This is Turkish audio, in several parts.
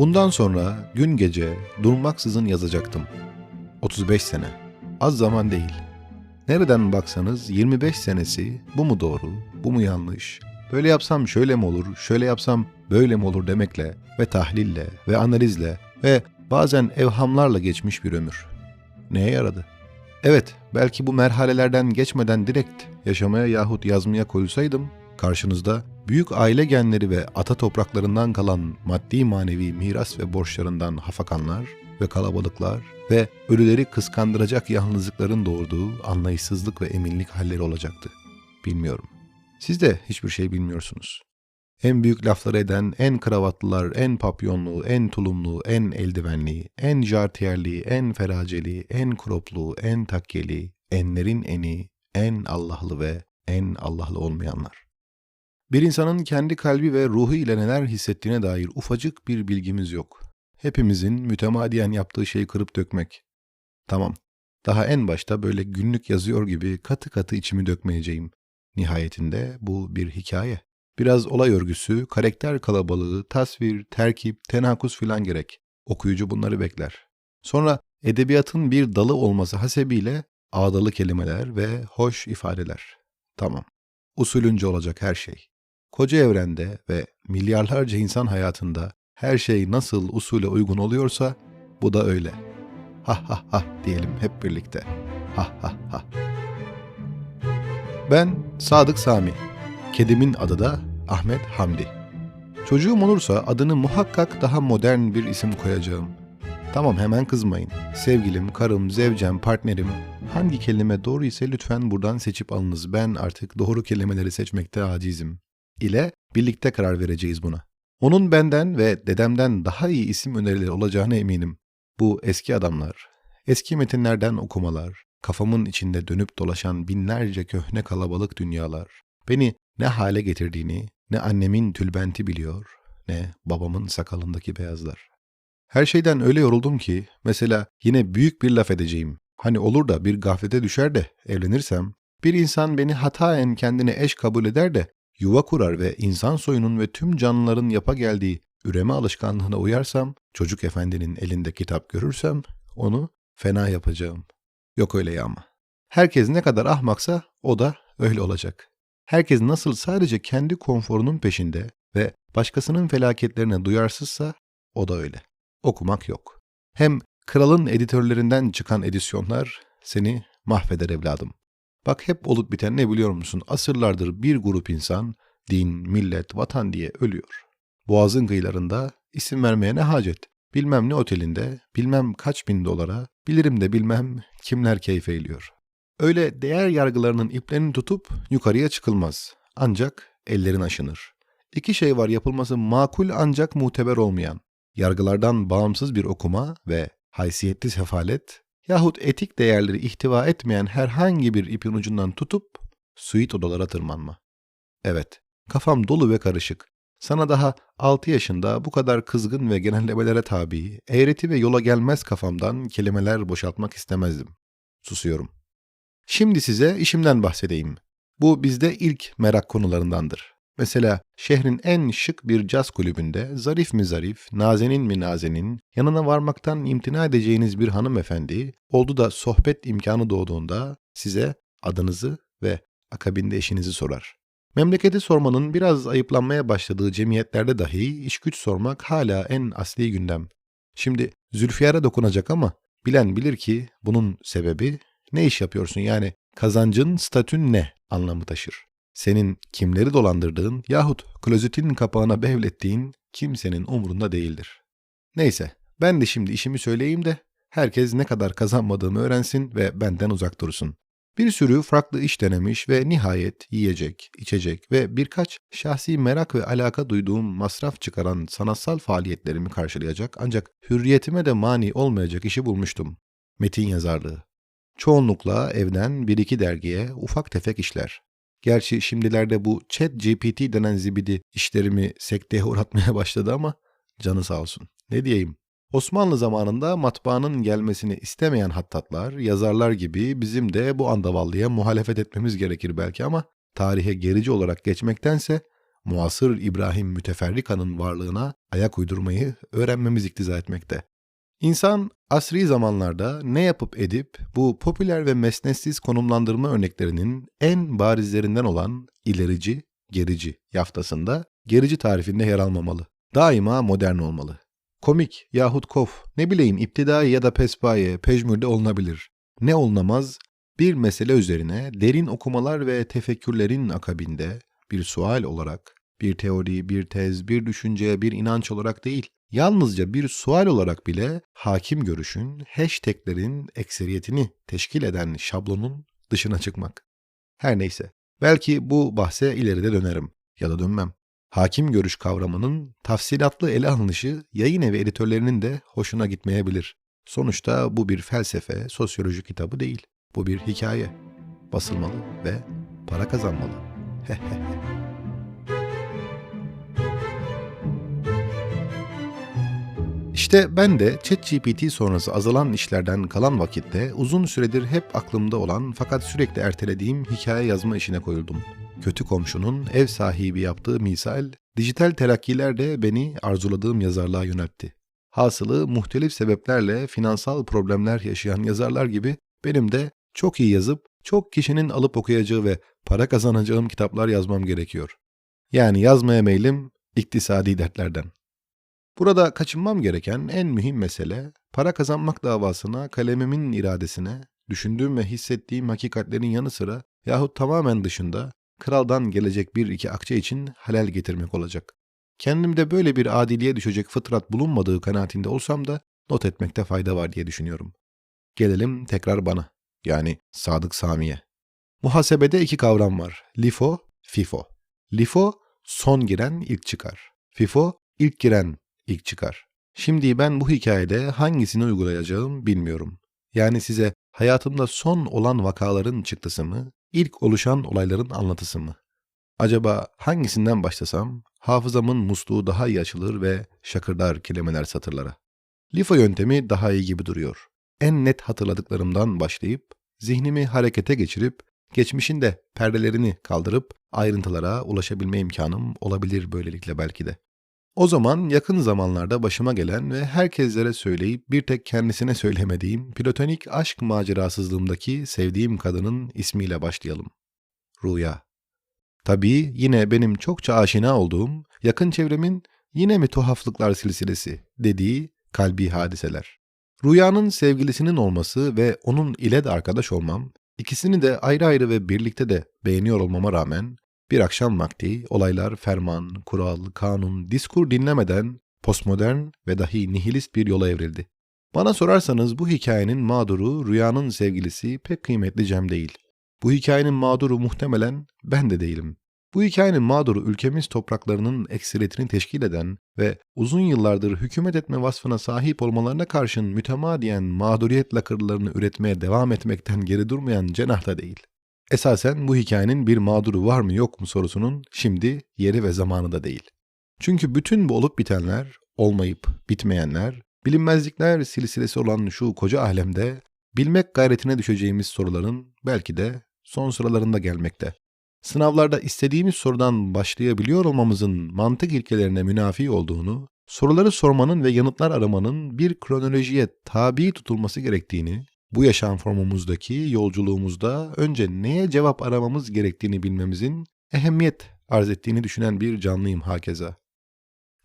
Bundan sonra gün gece durmaksızın yazacaktım. 35 sene. Az zaman değil. Nereden baksanız 25 senesi bu mu doğru, bu mu yanlış, böyle yapsam şöyle mi olur, şöyle yapsam böyle mi olur demekle ve tahlille ve analizle ve bazen evhamlarla geçmiş bir ömür. Neye yaradı? Evet, belki bu merhalelerden geçmeden direkt yaşamaya yahut yazmaya koyulsaydım, karşınızda büyük aile genleri ve ata topraklarından kalan maddi manevi miras ve borçlarından hafakanlar ve kalabalıklar ve ölüleri kıskandıracak yalnızlıkların doğurduğu anlayışsızlık ve eminlik halleri olacaktı. Bilmiyorum. Siz de hiçbir şey bilmiyorsunuz. En büyük lafları eden en kravatlılar, en papyonlu, en tulumlu, en eldivenli, en jartiyerli, en feraceli, en kroplu, en takkeli, enlerin eni, en Allahlı ve en Allahlı olmayanlar. Bir insanın kendi kalbi ve ruhu ile neler hissettiğine dair ufacık bir bilgimiz yok. Hepimizin mütemadiyen yaptığı şeyi kırıp dökmek. Tamam, daha en başta böyle günlük yazıyor gibi katı katı içimi dökmeyeceğim. Nihayetinde bu bir hikaye. Biraz olay örgüsü, karakter kalabalığı, tasvir, terkip, tenakuz filan gerek. Okuyucu bunları bekler. Sonra edebiyatın bir dalı olması hasebiyle ağdalı kelimeler ve hoş ifadeler. Tamam. Usulünce olacak her şey. Koca evrende ve milyarlarca insan hayatında her şey nasıl usule uygun oluyorsa bu da öyle. Ha ha ha diyelim hep birlikte. Ha ha ha. Ben Sadık Sami. Kedimin adı da Ahmet Hamdi. Çocuğum olursa adını muhakkak daha modern bir isim koyacağım. Tamam hemen kızmayın. Sevgilim, karım, zevcem, partnerim hangi kelime doğru ise lütfen buradan seçip alınız. Ben artık doğru kelimeleri seçmekte acizim. İle birlikte karar vereceğiz buna. Onun benden ve dedemden daha iyi isim önerileri olacağına eminim. Bu eski adamlar, eski metinlerden okumalar, kafamın içinde dönüp dolaşan binlerce köhne kalabalık dünyalar, beni ne hale getirdiğini ne annemin tülbenti biliyor, ne babamın sakalındaki beyazlar. Her şeyden öyle yoruldum ki, mesela yine büyük bir laf edeceğim. Hani olur da bir gaflete düşer de evlenirsem, bir insan beni hataen kendine eş kabul eder de yuva kurar ve insan soyunun ve tüm canlıların yapa geldiği üreme alışkanlığına uyarsam, çocuk efendinin elinde kitap görürsem, onu fena yapacağım. Yok öyle ya ama. Herkes ne kadar ahmaksa o da öyle olacak. Herkes nasıl sadece kendi konforunun peşinde ve başkasının felaketlerine duyarsızsa o da öyle. Okumak yok. Hem kralın editörlerinden çıkan edisyonlar seni mahveder evladım. Bak hep olup biten ne biliyor musun? Asırlardır bir grup insan din, millet, vatan diye ölüyor. Boğazın kıyılarında isim vermeye ne hacet? Bilmem ne otelinde, bilmem kaç bin dolara, bilirim de bilmem kimler keyif eğiliyor. Öyle değer yargılarının iplerini tutup yukarıya çıkılmaz. Ancak ellerin aşınır. İki şey var yapılması makul ancak muteber olmayan. Yargılardan bağımsız bir okuma ve haysiyetli sefalet yahut etik değerleri ihtiva etmeyen herhangi bir ipin ucundan tutup suit odalara tırmanma. Evet, kafam dolu ve karışık. Sana daha 6 yaşında bu kadar kızgın ve genellemelere tabi, eğreti ve yola gelmez kafamdan kelimeler boşaltmak istemezdim. Susuyorum. Şimdi size işimden bahsedeyim. Bu bizde ilk merak konularındandır. Mesela şehrin en şık bir caz kulübünde zarif mi zarif, nazenin mi nazenin, yanına varmaktan imtina edeceğiniz bir hanımefendi, oldu da sohbet imkanı doğduğunda size adınızı ve akabinde eşinizi sorar. Memleketi sormanın biraz ayıplanmaya başladığı cemiyetlerde dahi iş güç sormak hala en asli gündem. Şimdi Zülfiyar'a dokunacak ama bilen bilir ki bunun sebebi ne iş yapıyorsun yani kazancın statün ne anlamı taşır. Senin kimleri dolandırdığın yahut klozetinin kapağına bevlettiğin kimsenin umurunda değildir. Neyse ben de şimdi işimi söyleyeyim de herkes ne kadar kazanmadığımı öğrensin ve benden uzak dursun. Bir sürü farklı iş denemiş ve nihayet yiyecek, içecek ve birkaç şahsi merak ve alaka duyduğum masraf çıkaran sanatsal faaliyetlerimi karşılayacak ancak hürriyetime de mani olmayacak işi bulmuştum. Metin yazarlığı. Çoğunlukla evden bir iki dergiye ufak tefek işler. Gerçi şimdilerde bu chat GPT denen zibidi işlerimi sekteye uğratmaya başladı ama canı sağ olsun. Ne diyeyim? Osmanlı zamanında matbaanın gelmesini istemeyen hattatlar, yazarlar gibi bizim de bu andavallıya muhalefet etmemiz gerekir belki ama tarihe gerici olarak geçmektense muasır İbrahim Müteferrika'nın varlığına ayak uydurmayı öğrenmemiz iktiza etmekte. İnsan asri zamanlarda ne yapıp edip bu popüler ve mesnetsiz konumlandırma örneklerinin en barizlerinden olan ilerici, gerici yaftasında gerici tarifinde yer almamalı. Daima modern olmalı. Komik yahut kof, ne bileyim iptidai ya da pespaye, pejmürde olunabilir. Ne olunamaz? Bir mesele üzerine derin okumalar ve tefekkürlerin akabinde bir sual olarak, bir teori, bir tez, bir düşünce, bir inanç olarak değil, yalnızca bir sual olarak bile hakim görüşün, hashtaglerin ekseriyetini teşkil eden şablonun dışına çıkmak. Her neyse, belki bu bahse ileride dönerim ya da dönmem. Hakim görüş kavramının tafsilatlı ele alınışı yayın evi editörlerinin de hoşuna gitmeyebilir. Sonuçta bu bir felsefe, sosyoloji kitabı değil. Bu bir hikaye. Basılmalı ve para kazanmalı. İşte ben de ChatGPT sonrası azalan işlerden kalan vakitte uzun süredir hep aklımda olan fakat sürekli ertelediğim hikaye yazma işine koyuldum. Kötü komşunun ev sahibi yaptığı misal, dijital terakkiler de beni arzuladığım yazarlığa yöneltti. Hasılı muhtelif sebeplerle finansal problemler yaşayan yazarlar gibi benim de çok iyi yazıp çok kişinin alıp okuyacağı ve para kazanacağım kitaplar yazmam gerekiyor. Yani yazmaya meylim iktisadi dertlerden. Burada kaçınmam gereken en mühim mesele para kazanmak davasına kalemimin iradesine, düşündüğüm ve hissettiğim hakikatlerin yanı sıra yahut tamamen dışında kraldan gelecek bir iki akçe için halel getirmek olacak. Kendimde böyle bir adiliye düşecek fıtrat bulunmadığı kanaatinde olsam da not etmekte fayda var diye düşünüyorum. Gelelim tekrar bana, yani Sadık Sami'ye. Muhasebede iki kavram var. LIFO, FIFO. LIFO, son giren ilk çıkar. FIFO, ilk giren ilk çıkar. Şimdi ben bu hikayede hangisini uygulayacağım bilmiyorum. Yani size hayatımda son olan vakaların çıktısı mı, ilk oluşan olayların anlatısı mı? Acaba hangisinden başlasam hafızamın musluğu daha iyi açılır ve şakırdar kelimeler satırlara. LIFO yöntemi daha iyi gibi duruyor. En net hatırladıklarımdan başlayıp zihnimi harekete geçirip geçmişin de perdelerini kaldırıp ayrıntılara ulaşabilme imkanım olabilir böylelikle belki de. O zaman yakın zamanlarda başıma gelen ve herkeslere söyleyip bir tek kendisine söylemediğim platonik aşk macerasızlığımdaki sevdiğim kadının ismiyle başlayalım. Rüya. Tabii yine benim çokça aşina olduğum, yakın çevremin yine mi tuhaflıklar silsilesi dediği kalbi hadiseler. Rüyanın sevgilisinin olması ve onun ile de arkadaş olmam, ikisini de ayrı ayrı ve birlikte de beğeniyor olmama rağmen bir akşam vakti olaylar ferman, kural, kanun, diskur dinlemeden postmodern ve dahi nihilist bir yola evrildi. Bana sorarsanız bu hikayenin mağduru rüyanın sevgilisi pek kıymetli Cem değil. Bu hikayenin mağduru muhtemelen ben de değilim. Bu hikayenin mağduru ülkemiz topraklarının ekseriyetini teşkil eden ve uzun yıllardır hükümet etme vasfına sahip olmalarına karşın mütemadiyen mağduriyet lakırlarını üretmeye devam etmekten geri durmayan cenah da değil. Esasen bu hikayenin bir mağduru var mı yok mu sorusunun şimdi yeri ve zamanı da değil. Çünkü bütün bu olup bitenler, olmayıp bitmeyenler, bilinmezlikler silsilesi olan şu koca alemde bilmek gayretine düşeceğimiz soruların belki de son sıralarında gelmekte. Sınavlarda istediğimiz sorudan başlayabiliyor olmamızın mantık ilkelerine münafi olduğunu, soruları sormanın ve yanıtlar aramanın bir kronolojiye tabi tutulması gerektiğini, bu yaşam formumuzdaki yolculuğumuzda önce neye cevap aramamız gerektiğini bilmemizin ehemmiyet arz ettiğini düşünen bir canlıyım hakeza.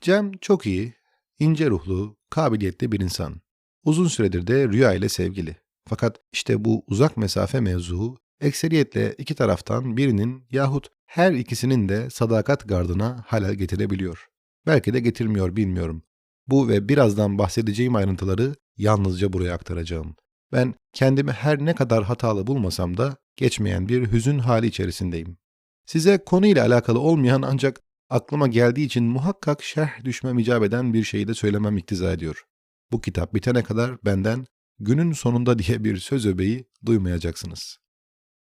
Cem çok iyi, ince ruhlu, kabiliyetli bir insan. Uzun süredir de Rüya ile sevgili. Fakat işte bu uzak mesafe mevzu ekseriyetle iki taraftan birinin yahut her ikisinin de sadakat gardına halel getirebiliyor. Belki de getirmiyor bilmiyorum. Bu ve birazdan bahsedeceğim ayrıntıları yalnızca buraya aktaracağım. Ben kendimi her ne kadar hatalı bulmasam da geçmeyen bir hüzün hali içerisindeyim. Size konuyla alakalı olmayan ancak aklıma geldiği için muhakkak şerh düşmem icap eden bir şeyi de söylemem iktiza ediyor. Bu kitap bitene kadar benden günün sonunda diye bir söz öbeği duymayacaksınız.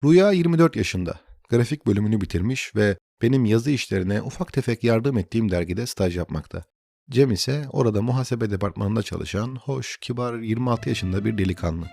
Rüya 24 yaşında. Grafik bölümünü bitirmiş ve benim yazı işlerine ufak tefek yardım ettiğim dergide staj yapmakta. Cem ise orada muhasebe departmanında çalışan hoş, kibar 26 yaşında bir delikanlı.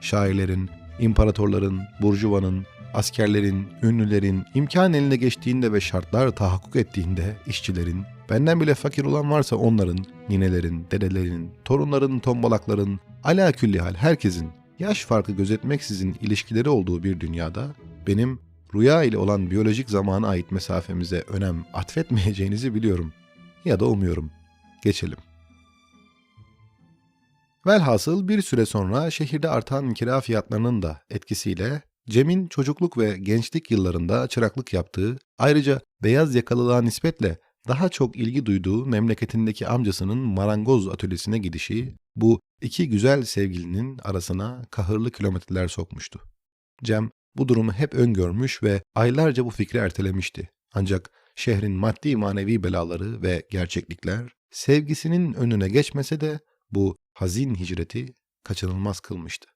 Şairlerin, imparatorların, burjuvanın, askerlerin, ünlülerin, imkan eline geçtiğinde ve şartlar tahakkuk ettiğinde işçilerin, benden bile fakir olan varsa onların, ninelerin, dedelerin, torunların, tombalakların, ala külli hal herkesin yaş farkı gözetmeksizin ilişkileri olduğu bir dünyada benim rüya ile olan biyolojik zamana ait mesafemize önem atfetmeyeceğinizi biliyorum. Ya da umuyorum. Geçelim. Velhasıl bir süre sonra şehirde artan kira fiyatlarının da etkisiyle Cem'in çocukluk ve gençlik yıllarında çıraklık yaptığı, ayrıca beyaz yakalılığa nispetle daha çok ilgi duyduğu memleketindeki amcasının marangoz atölyesine gidişi bu iki güzel sevgilinin arasına kahırlı kilometreler sokmuştu. Cem bu durumu hep öngörmüş ve aylarca bu fikri ertelemişti. Ancak şehrin maddi manevi belaları ve gerçeklikler sevgisinin önüne geçmese de bu hazin hicreti kaçınılmaz kılmıştı.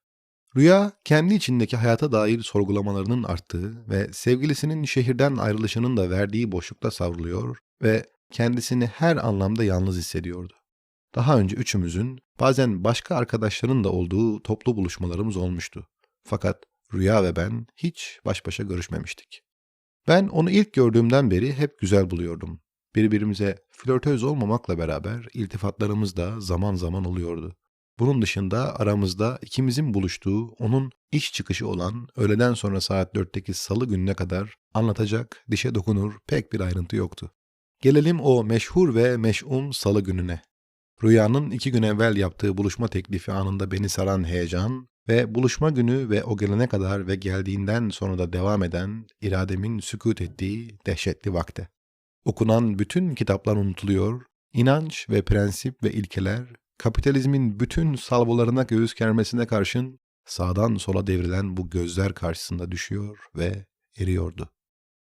Rüya, kendi içindeki hayata dair sorgulamalarının arttığı ve sevgilisinin şehirden ayrılışının da verdiği boşlukta savruluyor ve kendisini her anlamda yalnız hissediyordu. Daha önce üçümüzün, bazen başka arkadaşların da olduğu toplu buluşmalarımız olmuştu. Fakat Rüya ve ben hiç baş başa görüşmemiştik. Ben onu ilk gördüğümden beri hep güzel buluyordum. Birbirimize flörtöz olmamakla beraber iltifatlarımız da zaman zaman oluyordu. Bunun dışında aramızda ikimizin buluştuğu, onun iş çıkışı olan öğleden sonra saat dörtteki salı gününe kadar anlatacak, dişe dokunur pek bir ayrıntı yoktu. Gelelim o meşhur ve meş'um salı gününe. Rüyanın iki gün evvel yaptığı buluşma teklifi anında beni saran heyecan ve buluşma günü ve o gelene kadar ve geldiğinden sonra da devam eden irademin sükut ettiği dehşetli vakte. Okunan bütün kitaplar unutuluyor, inanç ve prensip ve ilkeler kapitalizmin bütün salvolarına göğüs germesine karşın sağdan sola devrilen bu gözler karşısında düşüyor ve eriyordu.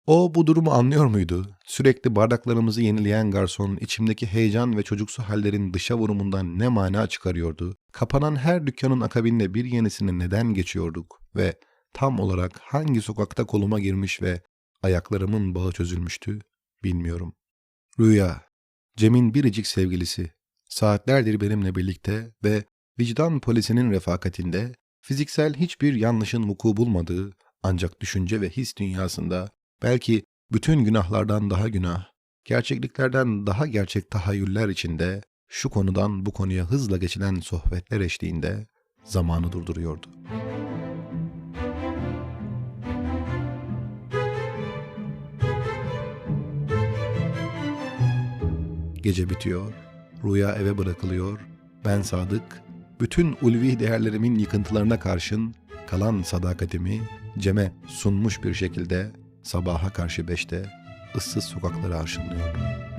O bu durumu anlıyor muydu? Sürekli bardaklarımızı yenileyen garson içimdeki heyecan ve çocuksu hallerin dışa vurumundan ne mana çıkarıyordu? Kapanan her dükkanın akabinde bir yenisine neden geçiyorduk ve tam olarak hangi sokakta koluma girmiş ve ayaklarımın bağı çözülmüştü bilmiyorum. Rüya, Cem'in biricik sevgilisi, saatlerdir benimle birlikte ve vicdan polisinin refakatinde fiziksel hiçbir yanlışın vuku bulmadığı ancak düşünce ve his dünyasında belki bütün günahlardan daha günah, gerçekliklerden daha gerçek tahayyüller içinde şu konudan bu konuya hızla geçilen sohbetler eşliğinde zamanı durduruyordu. Gece bitiyor, rüya eve bırakılıyor, ben sadık, bütün ulvi değerlerimin yıkıntılarına karşın kalan sadakatimi Cem'e sunmuş bir şekilde sabaha karşı beşte ıssız sokakları arşınlıyordum.